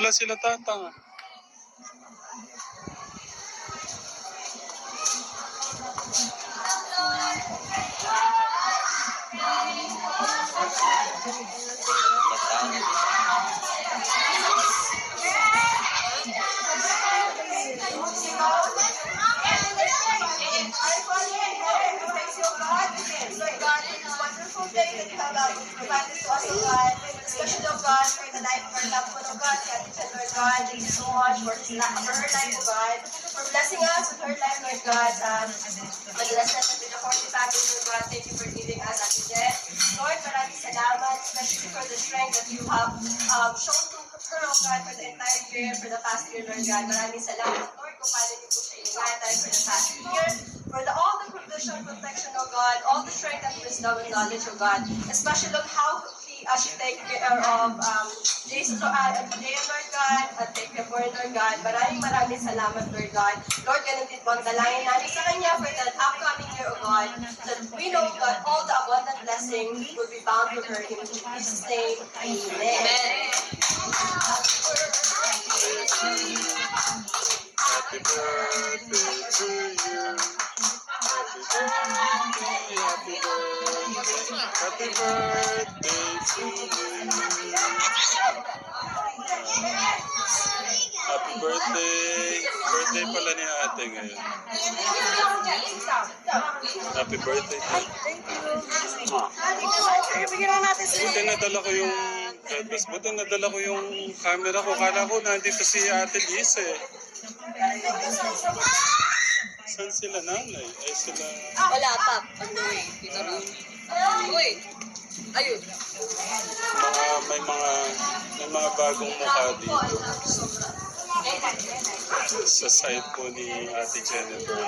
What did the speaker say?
pala sila God, for the Lord God, thank you much for, for blessing us with her life, Lord God. Um, na with Lord God, thank you for giving us Ate Jen. Lord, maraming salamat, especially for the strength that you have um, shown to her, God, for past year, Lord God. Maraming salamat, Lord, kung paano niyo po siya for the past year, for the, all provision, protection, oh God, all the strength and wisdom and knowledge, oh God, especially of how he, uh, she take care of um, Jesus, uh, Jaya, Lord God, at take care for Lord God. Maraming maraming salamat, Lord God. Lord, ganun din po ang dalangin namin sa Kanya for the upcoming year, oh God, that we know, God, all the abundant blessing will be bound to her. In Jesus' name, Amen. Happy happy birthday to you. Happy birthday. Birthday pala ni ate ngayon. Happy birthday. Thank you. Bigyan na natin si Buti nadala ko yung God bless. Buti nadala ko yung camera ko. Kala ko nandito si Ate Liz eh. Saan sila nanay? Ay sila... Wala pa. The way. Dito. Uy! Ayun. Mga, may mga may mga bagong mukha dito. Sa side po ni Ate Jennifer.